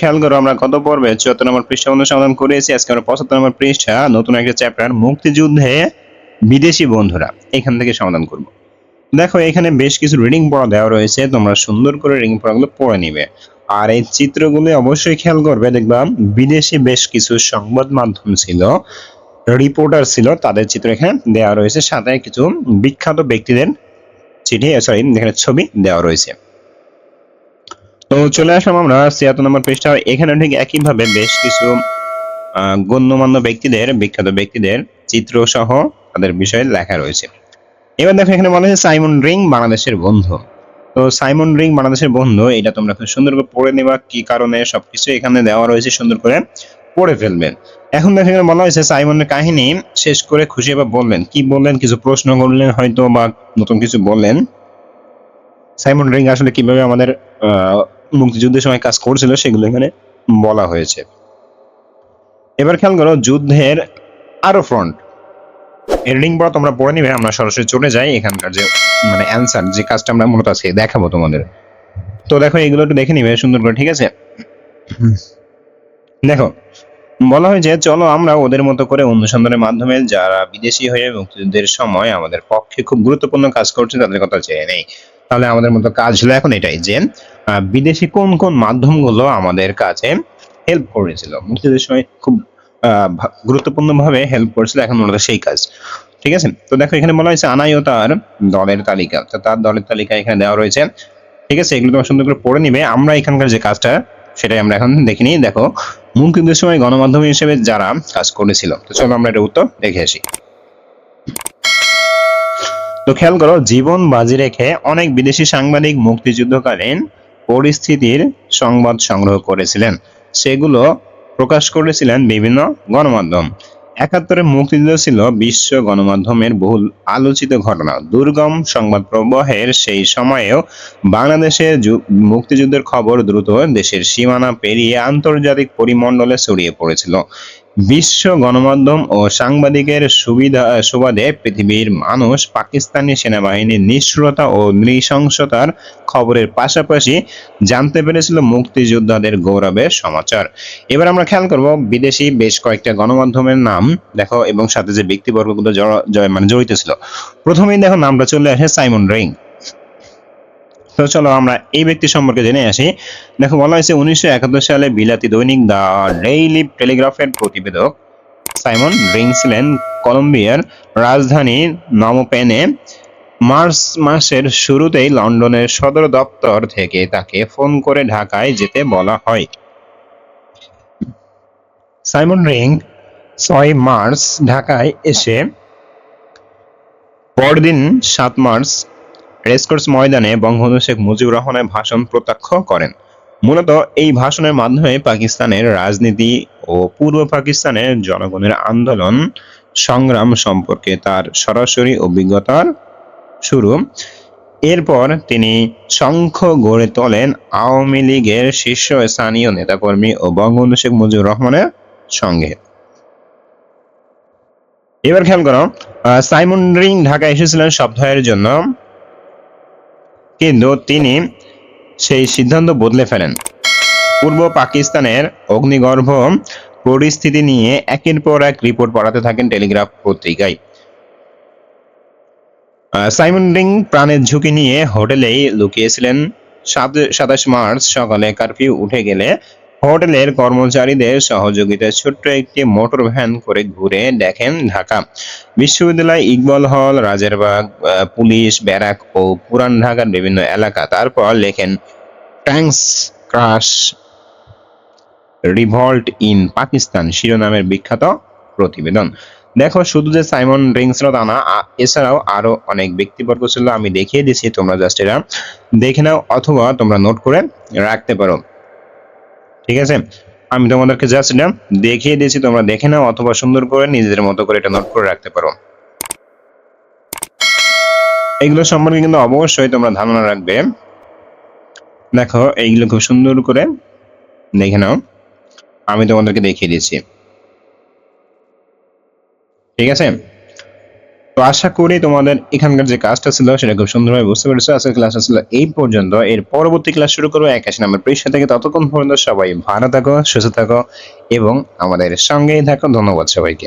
খেয়াল করো, আমরা করেছি। নতুন একটা চ্যাপ্টার মুক্তিযুদ্ধে বিদেশি বন্ধুরা, এখান থেকে সমাধান দেখো, এখানে বেশ কিছু রিডিং পড়া দেওয়া রয়েছে, তোমরা সুন্দর করে রিডিং পড়াগুলো পড়ে নিবে। আর এই চিত্রগুলো অবশ্যই খেয়াল করবে, দেখবা বিদেশি বেশ কিছু সংবাদ মাধ্যম ছিল রিপোর্টার ছিল, তাদের চিত্র এখানে দেওয়া রয়েছে, সাথে কিছু বিখ্যাত ব্যক্তিদের চিঠি সরি এখানে ছবি দেওয়া রয়েছে। তো চলে আসলাম আমরা ছিয়াত্তর নম্বর পৃষ্ঠা। এখানে ঠিক একইভাবে বেশ কিছু গণ্যমান্য ব্যক্তিদের, বিখ্যাত ব্যক্তিদের চিত্র সহ তাদের বিষয়ে লেখা রয়েছে। এবার দেখো এখানে বলা হয়েছে সাইমন রিং বাংলাদেশের বন্ধু। তো সাইমন রিং বাংলাদেশের বন্ধু, এটা তোমরা খুব সুন্দর করে পড়ে নেবা, কি কারণে সবকিছু এখানে দেওয়া রয়েছে সুন্দর করে পড়ে ফেলবেন এখন দেখো এখানে বলা হয়েছে সাইমনের কাহিনী শেষ করে খুশি এবার বললেন, কি বললেন, কিছু প্রশ্ন করলেন হয়তো বা নতুন কিছু বললেন। সাইমন রিং আসলে কীভাবে আমাদের মুক্তিযুদ্ধের সময় কাজ করছিল, সেগুলো এখানে বলা হয়েছে। এবার খেয়াল করো, যুদ্ধের আরও ফ্রন্ট এডিটিং পর তোমরা পড়ে নিবে, আমরা সরাসরি চলে যাই এখানকার যে মানে অ্যান্সার যে কাজটা আমরা মূলত আজকে দেখাবো তোমাদের। তো দেখো, এগুলো একটু দেখে নিবে, সুন্দর করে, ঠিক আছে? দেখো, বলা হয়েছে চলো আমরা ওদের মতো করে অনুসন্ধানের মাধ্যমে যারা বিদেশি হয়ে মুক্তিযুদ্ধের সময় আমাদের পক্ষে খুব গুরুত্বপূর্ণ কাজ করছে, তাদের কথা চেয়ে নেই। তাহলে আমাদের মতো কাজ হলো এখন এটাই যে বিদেশি কোন কোন মাধ্যমগুলো আমাদের কাছে হেল্প করেছিল। মুক্তিযুদ্ধের সময় খুব গুরুত্বপূর্ণ ভাবে হেল্প করেছিল এখন মূলত সেই কাজ। ঠিক আছে? তো দেখো এখানে বলা হয়েছে আনাই ও তার দলের তালিকা। তো তার দলের তালিকা এখানে দেওয়া রয়েছে। ঠিক আছে? এগুলো তোমার সুন্দর করে পড়ে নিবে। আমরা এখানকার যে কাজটা, সেটাই আমরা এখন দেখে নিই দেখো, মুক্তিযুদ্ধের সময় গণমাধ্যম হিসেবে যারা কাজ করেছিল। তো চলো আমরা এটা উত্তর দেখে আসি। তো খেয়াল করো, জীবন বাজি রেখে অনেক বিদেশি সাংবাদিক মুক্তিযুদ্ধকালীন পরিস্থিতির সংবাদ সংগ্রহ করেছিলেন। সেগুলো প্রকাশ করেছিলেন বিভিন্ন গণমাধ্যম। একাত্তরে মুক্তিযুদ্ধ ছিল বিশ্ব গণমাধ্যমের বহুল আলোচিত ঘটনা। দুর্গম সংবাদ প্রবাহের সেই সময়েও বাংলাদেশের মুক্তিযুদ্ধের খবর দ্রুত দেশের সীমানা পেরিয়ে আন্তর্জাতিক পরিমণ্ডলে ছড়িয়ে পড়েছিল। বিশ্ব গণমাধ্যম ও সাংবাদিকের সুবিধা, সুবাদে পৃথিবীর মানুষ পাকিস্তানি সেনাবাহিনীর নিষ্ঠুরতা ও নৃশংসতার খবরের পাশাপাশি জানতে পেরেছিল মুক্তিযোদ্ধাদের গৌরবের সমাচার। এবার আমরা খেয়াল করব বিদেশি বেশ কয়েকটা গণমাধ্যমের নাম, দেখো, এবং সাথে যে ব্যক্তিবর্গগুলো মানে জড়িত ছিল। প্রথমেই দেখো নামটা চলে আসে সাইমন রিং। তো চলো আমরা এই ব্যক্তি সম্পর্কে জেনে আসি। দেখো, বলা হয়েছে উনিশশো একাত্তর সালে বিলাতি দৈনিক দ্য ডেইলি টেলিগ্রাফের প্রতিবেদক সাইমন রিং কলম্বিয়ার রাজধানী নমপেনে মার্চ মাসের শুরুতেই লন্ডনের সদর দপ্তর থেকে তাকে ফোন করে ঢাকায় যেতে বলা হয়। সাইমন রিং ছয় মার্চ ঢাকায় এসে পরদিন সাত মার্চ রেসকোর্স ময়দানে বঙ্গবন্ধু শেখ মুজিবুর রহমানের ভাষণ প্রত্যক্ষ করেন। মূলত এই ভাষণের মাধ্যমে পাকিস্তানের রাজনীতি ও পূর্ব পাকিস্তানের জনগণের আন্দোলন, সংগ্রাম সম্পর্কে তার সরাসরি অভিজ্ঞতার শুরু। এরপর তিনি সংখ্য গড়ে তোলেন আওয়ামী লীগের শীর্ষস্থানীয় নেতাকর্মী ও বঙ্গবন্ধু শেখ মুজিবুর রহমানের সঙ্গে। এবার খেয়াল করো সাইমন রিং ঢাকা এসেছিলেন সপ্তাহের জন্য। কিন্তু তিনি সেই সিদ্ধান্ত বদলে ফেলেন। পূর্ব পাকিস্তানের অগ্নিগর্ভ পরিস্থিতি নিয়ে একের পর এক রিপোর্ট পড়াতে থাকেন টেলিগ্রাফ পত্রিকায়। সাইমন রিং প্রাণের ঝুঁকি নিয়ে হোটেলেই লুকিয়েছিলেন। সাত- সাতাশ মার্চ সকালে কারফিউ উঠে গেলে হোটেলের কর্মচারীদের সহযোগিতায় ছোট্ট একটি মোটর ভ্যান করে ঘুরে দেখেন ঢাকা। বিশ্ববিদ্যালয় ইকবাল হল, রাজারবাগ পুলিশ, ব্যারাক ও পুরান ঢাকার বিভিন্ন এলাকা। তারপর লেখেন, tanks crush revolt in Pakistan শিরোনামের বিখ্যাত প্রতিবেদন। দেখো, শুধু যে সাইমন রিংস তা না এছাড়াও আরও অনেক ব্যক্তিবর্গ ছিল, আমি দেখিয়ে দিয়েছি তোমরা জাস্ট এটা দেখে নাও, অথবা তোমরা নোট করে রাখতে পারো। ঠিক আছে? আমি তোমাদেরকে জাস্ট এটা দেখিয়ে দিয়েছি, তোমরা দেখে নাও অথবা সুন্দর করে নিজেদের মতো করে এটা নোট করে রাখতে পারো। এগুলো সম্পর্কে কিন্তু অবশ্যই তোমরা ধারণা রাখবে। দেখো, এইগুলো খুব সুন্দর করে দেখে নাও। আমি তোমাদেরকে দেখিয়ে দিয়েছি। ঠিক আছে? তো আশা করি তোমাদের এখানকার যে কাজটা ছিল সেটা খুব সুন্দরভাবে বুঝতে পেরেছ। আজকের ক্লাস ছিল এই পর্যন্ত। এর পরবর্তী ক্লাস শুরু করব একাশি নামের পৃষ্ঠা থেকে। ততক্ষণ পর্যন্ত সবাই ভালো থাকো, সুস্থ থাকো এবং আমাদের সঙ্গেই থাকো। ধন্যবাদ সবাইকে।